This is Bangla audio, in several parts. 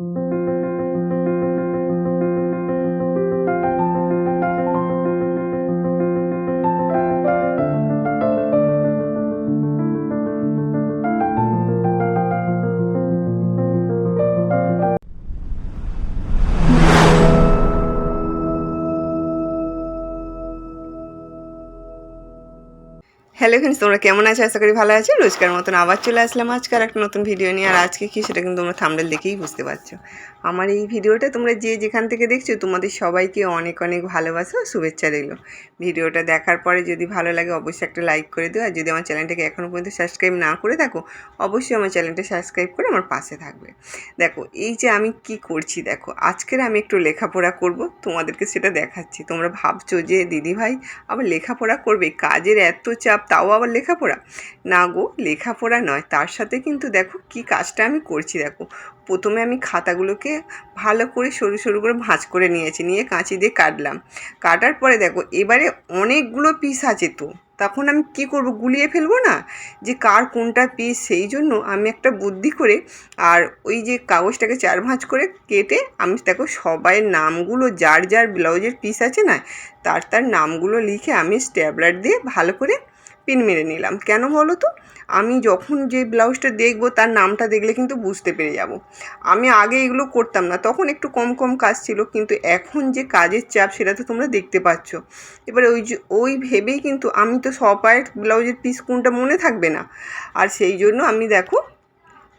thank you ফ্রেন্ডস তোমরা কেমন আছো? আশা করি ভালো আছো। রোজকার মতন আবার চলে আসলাম আজকে একটা নতুন ভিডিও নিয়ে। আর আজকে কি সেটা কিন্তু তোমরা থামডেল দেখেই বুঝতে পারছ। আমার এই ভিডিওটা তোমরা যে যেখান থেকে দেখছ, তোমাদের সবাইকে অনেক অনেক ভালোবাসা শুভেচ্ছা রইল। ভিডিওটা দেখার পরে যদি ভালো লাগে, অবশ্যই একটা লাইক করে দিও। আর যদি আমার চ্যানেলটাকে এখনও পর্যন্ত সাবস্ক্রাইব না করে থাকো, অবশ্যই আমার চ্যানেলটা সাবস্ক্রাইব করে আমার পাশে থাকবে। দেখো, এই যে আমি কি করছি, দেখো, আজকের আমি একটু লেখাপড়া করব, তোমাদেরকে সেটা দেখাচ্ছি। তোমরা ভাবছ যে দিদি ভাই আবার লেখাপড়া করবে? কাজের এত চাপ, তাও আবার লেখাপড়া? না গো, লেখাপড়া নয়, তার সাথে কিন্তু দেখো কি কাজটা আমি করছি দেখো। প্রথমে আমি খাতাগুলোকে ভালো করে সরু সরু করে ভাঁজ করে নিয়েছি, নিয়ে কাঁচি দিয়ে কাটলাম। কাটার পরে দেখো, এবারে অনেকগুলো পিস আছে তো। তখন আমি কি করব, গুলিয়ে ফেলব না? যে কার কোনটা পিস সেই জন্য আমি একটা বুদ্ধি করে আর ওই যে কাগজটাকে চার ভাঁজ করে কেটে আমি দেখো সবাইয়ের নামগুলো, যার যার ব্লাউজের পিস আছে না, তার তার নামগুলো লিখে আমি স্ট্যাবলার দিয়ে ভালো করে পিন মেরে নিলাম। কেন বলো তো? আমি যখন যে ব্লাউজটা দেখব, তার নামটা দেখলে কিন্তু বুঝতে পেরে যাব। আমি আগে এগুলো করতাম না, তখন একটু কম কম কাজ ছিল, কিন্তু এখন যে কাজের চাপ, সেটা তো তোমরা দেখতে পাচ্ছ। এবারে ওই যে, ওই ভেবেই কিন্তু আমি তো সবাইয়ের ব্লাউজের পিস কোনটা মনে থাকবে না। আর সেই জন্য আমি দেখো,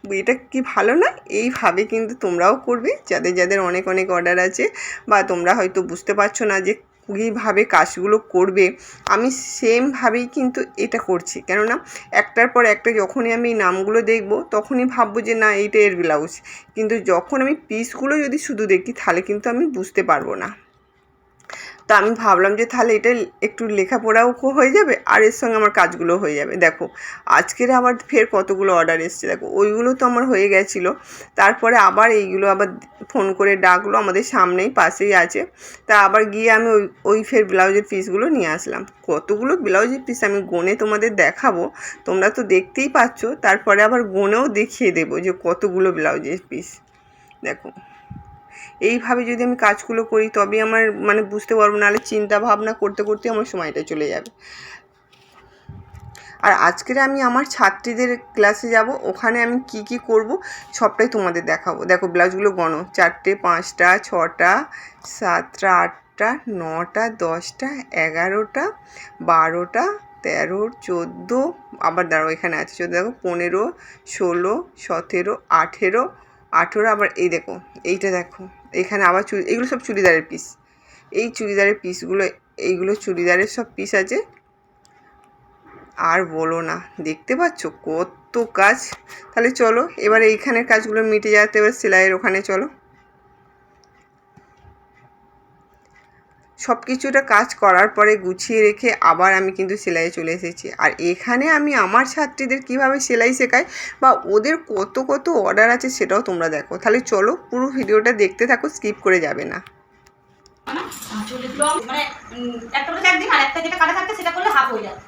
এটা কি ভালো না এইভাবে কিন্তু তোমরাও করবে, যাদের যাদের অনেক অনেক অর্ডার আছে, বা তোমরা হয়তো বুঝতে পারছ না যে কীভাবে কাজগুলো করবে, আমি সেমভাবেই কিন্তু এটা করছি। কেননা, একটার পর একটা যখনই আমি নামগুলো দেখব, তখনই ভাববো যে, না, এইটা এর ব্লাউজ কিন্তু যখন আমি পিসগুলো যদি শুধু দেখি, তাহলে কিন্তু আমি বুঝতে পারব না। তা আমি ভাবলাম যে তাহলে এটা একটু লেখাপড়াও হয়ে যাবে আর এর সঙ্গে আমার কাজগুলো হয়ে যাবে। দেখো, আজকের আবার ফের কতগুলো অর্ডার এসছে। দেখো, ওইগুলো তো আমার হয়ে গেছিল। তারপরে আবার এইগুলো আবার ফোন করে ডাকলো, আমাদের সামনেই পাশেই আছে। তা আবার গিয়ে আমি ওই ওই ফের ব্লাউজের পিসগুলো নিয়ে আসলাম। কতগুলো ব্লাউজের পিস আমি গনে তোমাদের দেখাবো, তোমরা তো দেখতেই পাচ্ছ। তারপরে আবার গনেও দেখিয়ে দেবো যে কতগুলো ব্লাউজের পিস দেখো। এইভাবে যদি আমি কাজগুলো করি, তবেই আমার মানে বুঝতে পারব, নাহলে চিন্তা ভাবনা করতে করতে আমার সময়টা চলে যাবে। আর আজকের আমি আমার ছাত্রীদের ক্লাসে যাব, ওখানে আমি কি কি করব, সবটাই তোমাদের দেখাবো। দেখো, ব্লাউজগুলো গণো। চারটে, পাঁচটা, ছটা, সাতটা, আটটা, নটা, দশটা, এগারোটা, বারোটা, তেরো, চোদ্দ, আবার দাঁড়াও, এখানে আছে, চোদ্দ, দেখো, পনেরো, ষোলো, সতেরো, আঠেরো আঠেরো, আবার এই দেখো, এইটা দেখো, এখানে আবার চুড়ি, এগুলো সব চুড়িদারের পিস এই চুড়িদারের পিসগুলো এইগুলো চুড়িদারের সব পিস আছে। আর বলো না, দেখতে পাচ্ছ কত কাজ? তাহলে চলো, এবার এইখানের কাজগুলো মিটে যাতে এবার সেলাইয়ের ওখানে চলো। সব কিছুটা কাজ করার পরে গুছিয়ে রেখে আবার আমি কিন্তু সেলাইয়ে চলে এসেছি। আর এখানে আমি আমার ছাত্রীদের কীভাবে সেলাই শেখাই বা ওদের কত কত অর্ডার আছে সেটাও তোমরা দেখো। তাহলে চলো পুরো ভিডিওটা দেখতে থাকো স্কিপ করে যাবে না। লং মানে একটা করে একদিন আর একটা যেটা কাটা থাকবে সেটা করলে হাফ হয়ে যায়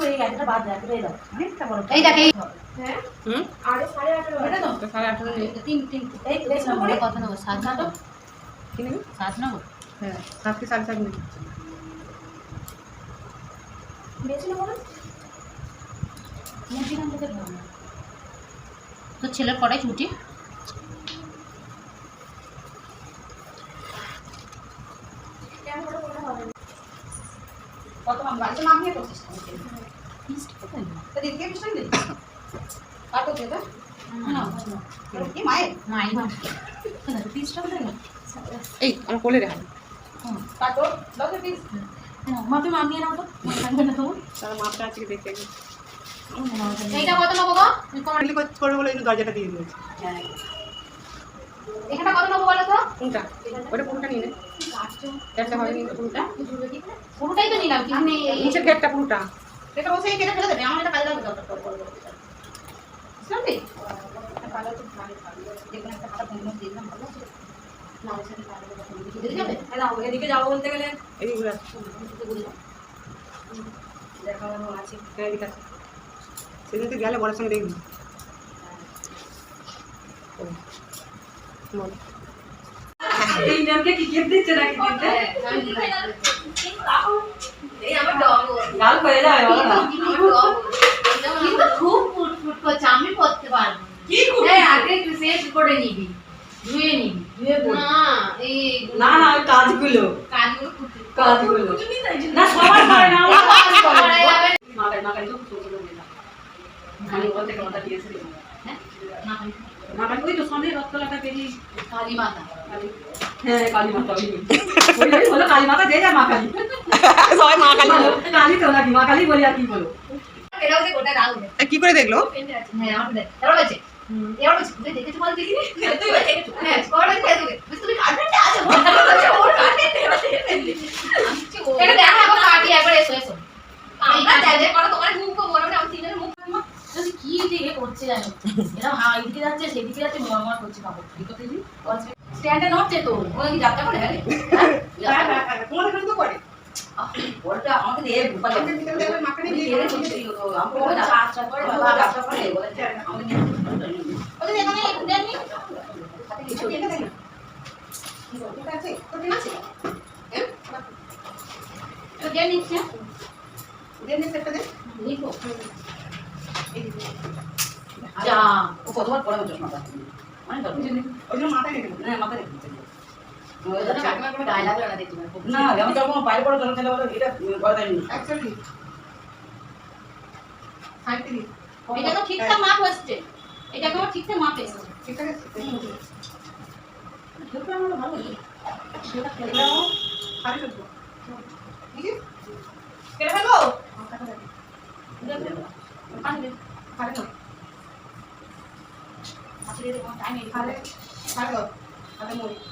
হয়ে এই সাত কি নেবে সাত নেব হ্যাঁ সাতকে সাড়ে সাত নেবে না? থেকে না। তোর ছেলের কটাই ছুটি? কত মাপ বাড়িতে মাপ নিয়ে করছিস ফিস্ট কোথায় না? তো দিদিকে না, মায়ের মাই মা কোথায়? ফিস্টটা কোথায়? গেল? এই আমার কোলে রেখে নাও, মাপে মাপ নিয়ে নাও তো। থাকবে না তোমার তার মাপটা আজকে দেখে এইটা কত নেব গো? করবে বলে? এই দরজাটা দিয়ে দিয়েছি। এখানটা কত নেব বলো তো? কোনটা? ওটা কোনটা নিয়ে নে। একটা কোনটা? পুরোটাই তো নিলাম আমি নিচের গেটটা পুরোটা এটা বসে কেটে ফেলে দেবে। আমার এটা কাজে লাগবে দরকার পড়বে বুঝলাম কি? কালো তো ভালো ভালো একটা খাতা দিয়ে দিলাম ভালো সেদিন তো গেলে বড় সঙ্গে দেখবি হয়ে আমি পড়তে পারব কি আগে একটু শেষ করে নিবি ধুয়ে নিবি। না না না ওই কাজগুলো। কাজগুলো না সবাই করে না আমার সবাই করে। করা। যাবে না। মাথায় মাথায় তো ছোট ছোট মেয়েরা। খালি ওখান থেকে মাথা দিয়েছে হ্যাঁ? মাথায় ওই তো সামনে রথতলাটা পেরিয়ে কালী মাতা। হ্যাঁ কালী মাতা ওই ওই ওই হলো কালী মাতা যে যা মা কালী। সবাই মা কালী। কালী তো নাকি মা কালী বলি আর কি বলো। করে দেখল? হ্যাঁ আমার দেখ। এবার বলছে তুই দেখেছ বল দেখিনি তুই দেখেছ হ্যাঁ স্কোর তুমি কার্ডটা আছে ওর কার্ডে এটা দেখো এখন কাটি একবার এসো এসো। আমরা চাইলে করো তোমার মুখ বড় বড় আমি তিনজনের মুখ যদি কি দিয়ে করছে জানো? এরা হা এদিকে যাচ্ছে সেদিকে যাচ্ছে মরমর করছে স্ট্যান্ডে নড়ছে তো যাত্রা করে হ্যাঁ হ্যাঁ, হ্যাঁ, হ্যাঁ, তোমার এখানে তো করে। ওটা আমাকে দিয়ে ভূপাল আমাদের ভিতরে মাখানে দিয়ে দিয়ে করে। তো আমাকে যাত্রা করে বাবা যাত্রা করে বলে আমাকে ওদের এখানে দেন নি এটা দেখ না। এটা আছে? তো ঠিক আছে? হ্যাঁ? তো দেন নিচ্ছে দে নে সেটটা দে। লিখো এই যে, যা ও কতবার পড়াবে চশমাটা মানে তো ওই জন্য মাথায় রেখে না না আমি যখন বাইরে পড়া তখন খেলে এটা করে সাঁইত্রিশ। এটা তো ঠিকঠাক মাপ হচ্ছে এটা তোমার ঠিকঠাক মাপ এসেছে ঠিক আছে? ছোটটা আমার ভালো এটাও সাড়ে চোদ্দ। ঠিক আছে? কেটে ফেলব? সাড়ে নয়। সাড়ে সাড়ে দশ। সাড়ে নয়। আটে দশ। নাহলে ভিডিও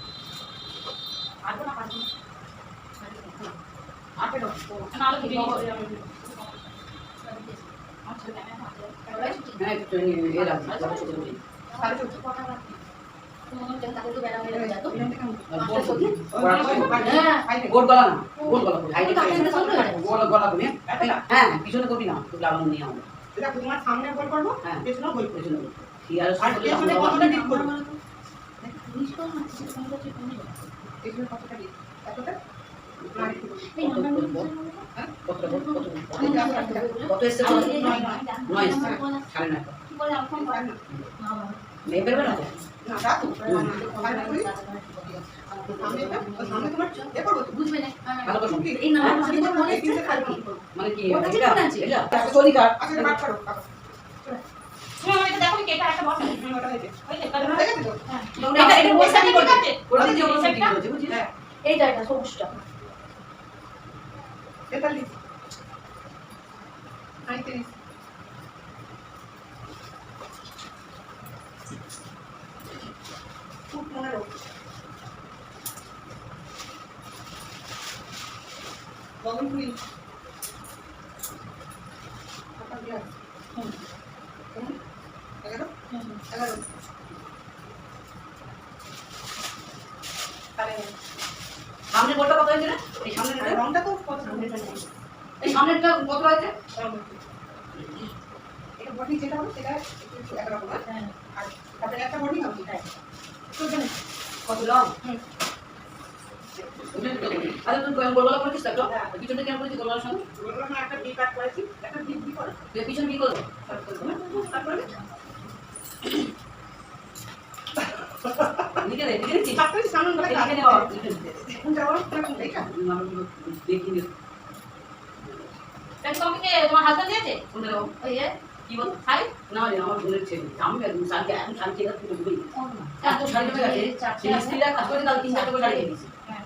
হ্যাঁ পিছনে করবি না খুব লাগানো নিয়ে আমাদের এটা তোমার সামনে গোল করব হ্যাঁ। পেছনে আর পেছনে কতটা ডিপ করব করব তো। বুঝবে না। ভালো করে শোন। এই না। কি করব? এই তিনটে খালি করব। মানে কি? আচ্ছা বাদ। দেখো কেটা একটা বসে হুম, হয়েছে। এটা এটা ঠিক আছে ওটা ওটা ঠিক করেছে বুঝছিস হ্যাঁ, এইটা এটা সবুজটা তেতাল্লিশ। সাঁইত্রিশ। ফুট পনেরো। গগন কুড়ি। কটা গ্লাস? হুম। হুম। এগারো? এগারো। সাড়ে নয়। বলটা কত হয়েছে এই সামনে আর রংটা তো। এই সামনেটা কত হয়েছে এটা বডি যেটা হবে সেটা একরকম হ্যাঁ? আর তাতে একটা বডি হবে। হ্যাঁ। কত লং হুম। আরে তুই গোলগলা করেছিস তো পিছনে কেন করেছিস গোলগলার সঙ্গে? ওগুলো না একটা বি কাট করেছি একটা বি বি করে। পিছনে করব তারপরে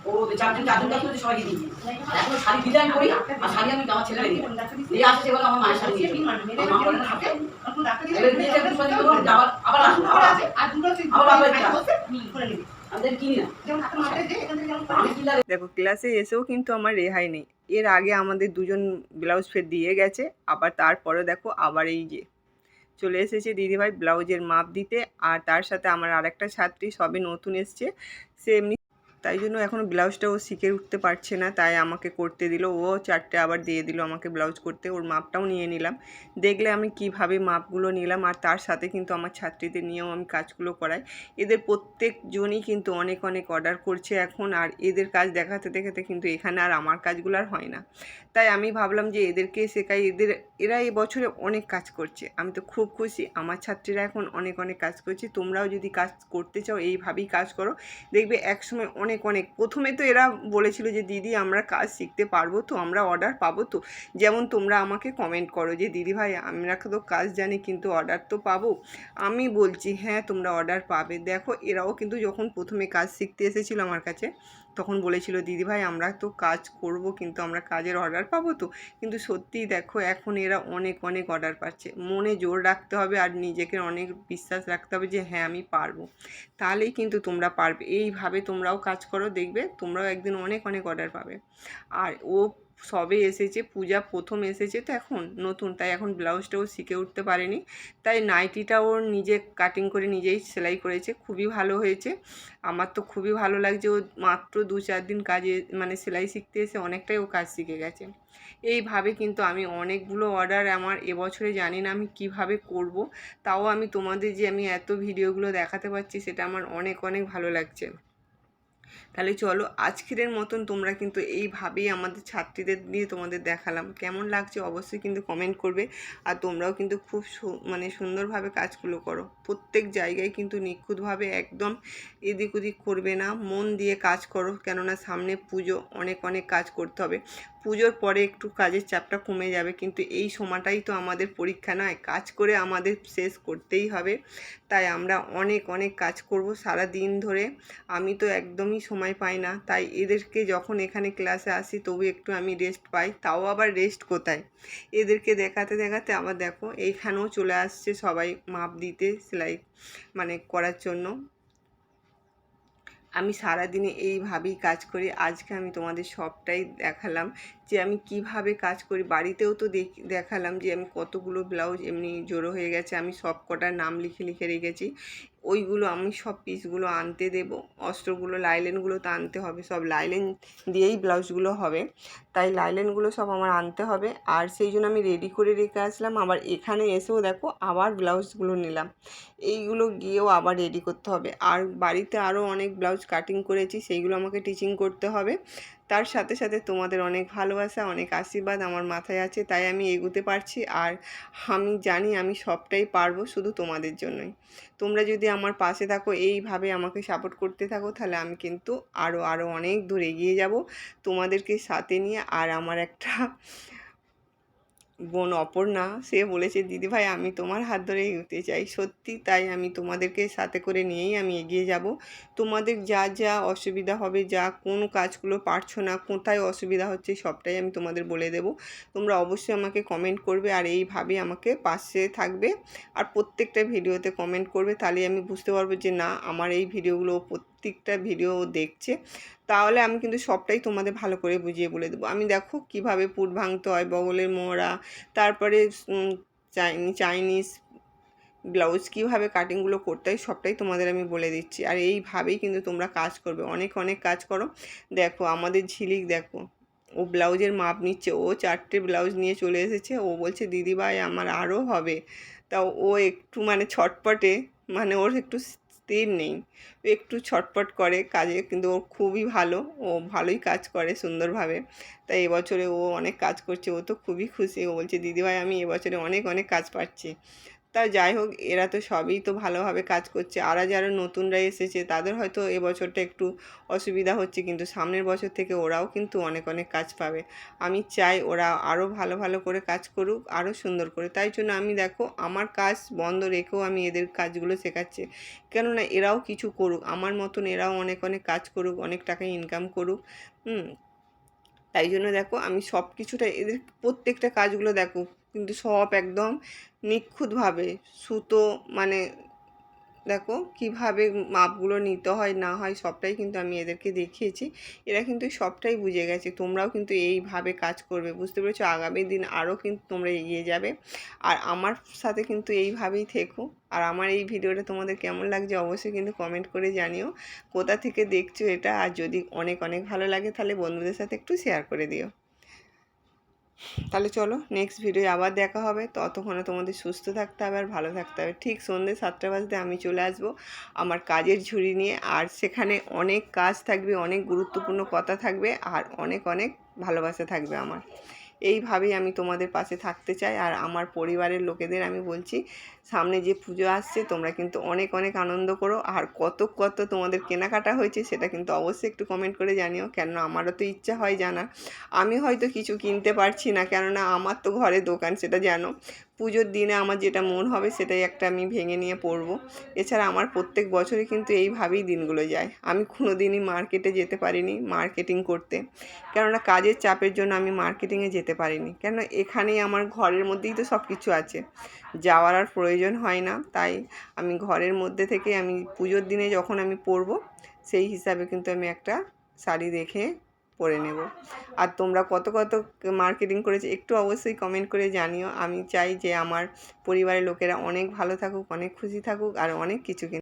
ও চারজন চারজন কাজ সবাইকে দিয়ে এখন শাড়ি ডিজাইন করি আর শাড়ি আমি আমার ছেলে রেখে আসছে বলে আমার মায়ের শাড়ি আবার আবার আবার করে নিবি আমাদের কিনি না? যেমন হাতে এখান থেকে যেমন দেখো ক্লাসে এসেও কিন্তু আমার রেহাই নেই। এর আগে আমাদের দুজন ব্লাউজ ফের দিয়ে গেছে আবার তারপরে দেখো আবার এই যে চলে এসেছে দিদিভাই ব্লাউজের মাপ দিতে আর তার সাথে আমার আরেকটা ছাত্রী সবে নতুন এসছে সে এমনি তাই জন্য এখনও ব্লাউজটা ও শিখে উঠতে পারছে না। তাই আমাকে করতে দিল। ও চারটে আবার দিয়ে দিল আমাকে ব্লাউজ করতে। ওর মাপটাও নিয়ে নিলাম। দেখলে আমি কীভাবে মাপগুলো নিলাম। আর তার সাথে কিন্তু আমার ছাত্রীদের নিয়েও আমি কাজগুলো করাই। এদের প্রত্যেকজনই কিন্তু অনেক অনেক অর্ডার করছে এখন। আর এদের কাজ দেখাতে দেখাতে কিন্তু এখানে আর আমার কাজগুলো আর হয় না। তাই আমি ভাবলাম যে এদেরকে শেখাই। এদের, এরা এই বছরে অনেক কাজ করছে। আমি তো খুব খুশি। আমার ছাত্রীরা এখন অনেক অনেক কাজ করছে। তোমরাও যদি কাজ করতে চাও, এইভাবেই কাজ করো। দেখবে একসময় অনেক অনেক অনেক। প্রথমে তো এরা বলেছিল যে, দিদি, আমরা কাজ শিখতে পারব তো, আমরা অর্ডার পাবো তো। যেমন তোমরা আমাকে কমেন্ট করো যে, দিদি ভাই, আমরা তো কাজ জানি, কিন্তু অর্ডার তো পাবো। আমি বলছি হ্যাঁ তোমরা অর্ডার পাবে। দেখো, এরাও কিন্তু যখন প্রথমে কাজ শিখতে এসেছিল আমার কাছে তখন বলেছিল, দিদিভাই, আমরা তো কাজ করব, কিন্তু আমরা কাজের অর্ডার পাবো তো। কিন্তু সত্যিই দেখো, এখন এরা অনেক অনেক অর্ডার পাচ্ছে। মনে জোর রাখতে হবে আর নিজেকে অনেক বিশ্বাস রাখতে হবে যে হ্যাঁ আমি পারব। তাহলেই কিন্তু তোমরা পারবে। এইভাবে তোমরাও কাজ করো, দেখবে তোমরাও একদিন অনেক অনেক অর্ডার পাবে। আর ও সবে এসেছে, পূজা প্রথম এসেছে তো এখন নতুন, তাই এখন ব্লাউজটাও শিখে উঠতে পারেনি। তাই নাইটিটা ওর নিজে কাটিং করে নিজেই সেলাই করেছে, খুবই ভালো হয়েছে। আমার তো খুবই ভালো লাগছে, ও মাত্র দু চার দিন কাজে মানে সেলাই শিখতে এসে অনেকটাই ও কাজ শিখে গেছে। এইভাবে কিন্তু আমি অনেকগুলো অর্ডার আমার এবছরে জানি না আমি কীভাবে করব, তাও আমি তোমাদের যে আমি এত ভিডিওগুলো দেখাতে পারছি সেটা আমার অনেক অনেক ভালো লাগছে। তাহলে চলো আজকের মতন তোমরা কিন্তু এইভাবেই আমাদের ছাত্রীদের নিয়ে তোমাদের দেখালাম। কেমন লাগছে অবশ্যই কিন্তু কমেন্ট করবে। আর তোমরাও কিন্তু খুব মানে সুন্দরভাবে কাজগুলো করো। প্রত্যেক জায়গায় কিন্তু নিখুঁতভাবে একদম এদিক ওদিক করবে না। মন দিয়ে কাজ করো। কেননা সামনে পুজো, অনেক অনেক কাজ করতে হবে। পুজোর পরে একটু কাজের চাপটা কমে যাবে, কিন্তু এই সময়টাই তো আমাদের পরীক্ষা নয়। কাজ করে আমাদের শেষ করতেই হবে। তাই আমরা অনেক অনেক কাজ করব সারা দিন ধরে। আমি তো একদমই সময় পাই না। তাই এদেরকে যখন এখানে ক্লাসে আসি, তবু একটু আমি রেস্ট পাই। তাও আবার রেস্ট কোথায়? এদেরকে দেখাতে দেখাতে আবার দেখো, এইখানেও চলে আসছে সবাই মাপ দিতে সেলাই মানে করার জন্য। আমি সারাদিনে এইভাবেই কাজ করি। আজকে আমি তোমাদের সবটাই দেখালাম যে আমি কীভাবে কাজ করি। বাড়িতেও তো দেখ- দেখালাম যে আমি কতগুলো ব্লাউজ এমনি জড়ো হয়ে গেছে, আমি সব কটার নাম লিখে লিখে রেখেছি। ওইগুলো আমি সব পিসগুলো আনতে দেবো, অস্ত্রগুলো, লাইলেনগুলো তো আনতে হবে, সব লাইলেন দিয়েই ব্লাউজগুলো হবে। তাই লাইলেনগুলো সব আমার আনতে হবে, আর সেই জন্য আমি রেডি করে রেখে আসলাম। আবার এখানে এসেও দেখো আবার ব্লাউজগুলো নিলাম। এইগুলো গিয়েও আবার রেডি করতে হবে। আর বাড়িতে আরও অনেক ব্লাউজ কাটিং করেছি, সেইগুলো আমাকে টিচিং করতে হবে। তার সাথে সাথে তোমাদের অনেক ভালোবাসা, অনেক আশীর্বাদ আমার মাথায় আছে, তাই আমি এগোতে পারছি। আর আমি জানি আমি সবটাই পারব শুধু তোমাদের জন্যই। তোমরা যদি আমার পাশে থাকো, এইভাবে আমাকে সাপোর্ট করতে থাকো, তাহলে আমি কিন্তু আরও আরও অনেক দূর এগিয়ে যাব তোমাদেরকে সাথে নিয়ে। আর আমার একটা বোন অপর্ণা, সে বলেছে, দিদি ভাই, আমি তোমার হাত ধরে এগোতে চাই। সত্যি তাই আমি তোমাদেরকে সাথে করে নিয়েই আমি এগিয়ে যাব। তোমাদের যা যা অসুবিধা হবে, যা কোন কাজগুলো পারছ না, কোথায় অসুবিধা হচ্ছে, সবটাই আমি তোমাদের বলে দেব। তোমরা অবশ্যই আমাকে কমেন্ট করবে আর এইভাবে আমাকে পাশে থাকবে। আর প্রত্যেকটা ভিডিওতে কমেন্ট করবে তাহলে আমি বুঝতে পারব যে, না, আমার এই ভিডিওগুলো প্রত্যেকটা ভিডিও দেখছে। তাহলে আমি কিন্তু সবটাই তোমাদের ভালো করে বুঝিয়ে বলে দেবো। আমি দেখো কীভাবে পুট ভাঙতে হয়, বগলের মোড়া তারপরে চাইনি, চাইনিজ ব্লাউজ কীভাবে কাটিংগুলো করতে হয়, সবটাই তোমাদের আমি বলে দিচ্ছি। আর এইভাবেই কিন্তু তোমরা কাজ করবে, অনেক অনেক কাজ করো। দেখো আমাদের ঝিলিক দেখো, ও ব্লাউজের মাপ নিচ্ছে, ও চারটে ব্লাউজ নিয়ে চলে এসেছে, ও বলছে দিদি ভাই আমার আরও হবে। তা ও একটু মানে ছটপটে মানে ওর একটু স্থির নেই। একটু ছটপট করে কাজে, কিন্তু ও খুবই ভালো। ও ভালোই কাজ করে সুন্দরভাবে। তাই এবছরে ও অনেক কাজ করছে। ও তো খুবই খুশি। ও বলছে, দিদিভাই, আমি এবছরে অনেক অনেক কাজ পাচ্ছি তা যাই হোক, এরা তো সবই তো ভালোভাবে কাজ করছে। আর যারা নতুনরা এসেছে, তাদের হয়তো এবছরটা একটু অসুবিধা হচ্ছে, কিন্তু সামনের বছর থেকে ওরাও কিন্তু অনেক অনেক কাজ পাবে। আমি চাই ওরা আরও ভালো ভালো করে কাজ করুক, আরও সুন্দর করে। তাই জন্য আমি দেখো, আমার কাজ বন্ধ রেখেও আমি এদের কাজগুলো শেখাচ্ছি। কেননা এরাও কিছু করুক, আমার মতন এরাও অনেক অনেক কাজ করুক, অনেক টাকা ইনকাম করুক, হুম তাই জন্য দেখো আমি সব কিছুটা এদের প্রত্যেকটা কাজগুলো দেখো, কিন্তু সব একদম নিখুঁতভাবে সুতো মানে দেখো কীভাবে মাপগুলো নিতে হয়, না হয় সবটাই কিন্তু আমি এদেরকে দেখিয়েছি। এরা কিন্তু সবটাই বুঝে গেছে, তোমরাও কিন্তু এইভাবে কাজ করবে, বুঝতে পেরেছ? আগামী দিন আরও কিন্তু তোমরা এগিয়ে যাবে। আর আমার সাথে কিন্তু এইভাবেই থেকো। আর আমার এই ভিডিওটা তোমাদের কেমন লাগছে অবশ্যই কিন্তু কমেন্ট করে জানিও। কোথা থেকে দেখছ এটা? আর যদি অনেক অনেক ভালো লাগে তাহলে বন্ধুদের সাথে একটু শেয়ার করে দিও। তাহলে চলো নেক্সট ভিডিও আবার দেখা হবে। ততক্ষণে তোমাদের সুস্থ থাকতে হবে আর ভালো থাকতে হবে। ঠিক সন্ধ্যে সাতটা বাজতে আমি চলে আসব আমার কাজের ঝুড়ি নিয়ে। আর সেখানে অনেক কাজ থাকবে, অনেক গুরুত্বপূর্ণ কথা থাকবে আর অনেক অনেক ভালোবাসা থাকবে আমার। এইভাবেই আমি তোমাদের পাশে থাকতে চাই। আর আমার পরিবারের লোকেদের আমি বলছি সামনে যে পুজো আসছে, তোমরা কিন্তু অনেক অনেক আনন্দ করো। আর কত কত তোমাদের কেনাকাটা হয়েছে সেটা কিন্তু অবশ্যই একটু কমেন্ট করে জানিও, কেননা আমারও তো ইচ্ছা হয় জানা আমি হয়তো কিছু কিনতে পারছি না, কেননা আমার তো ঘরে দোকান, সেটা জানো। পুজোর দিনে আমার যেটা মন হবে, সেটাই একটা আমি ভেঙে নিয়ে পড়ব এছাড়া আমার প্রত্যেক বছরই কিন্তু এইভাবেই দিনগুলো যায়। আমি কোনো দিনই মার্কেটে যেতে পারিনি মার্কেটিং করতে। কেননা কাজের চাপের জন্য আমি মার্কেটিংয়ে যেতে পারিনি। কেন এখানেই আমার ঘরের মধ্যেই তো সব কিছু আছে। যাওয়ার আর প্রয়োজন হয় না। তাই আমি ঘরের মধ্যে থেকে আমি পুজোর দিনে যখন আমি পরবো, সেই হিসাবে কিন্তু আমি একটা শাড়ি দেখে পরে নেব। আর তোমরা কত কত মার্কেটিং করেছে, একটু অবশ্যই কমেন্ট করে জানিও। আমি চাই যে আমার পরিবারের লোকেরা অনেক ভালো থাকুক, অনেক খুশি থাকুক, আর অনেক কিছু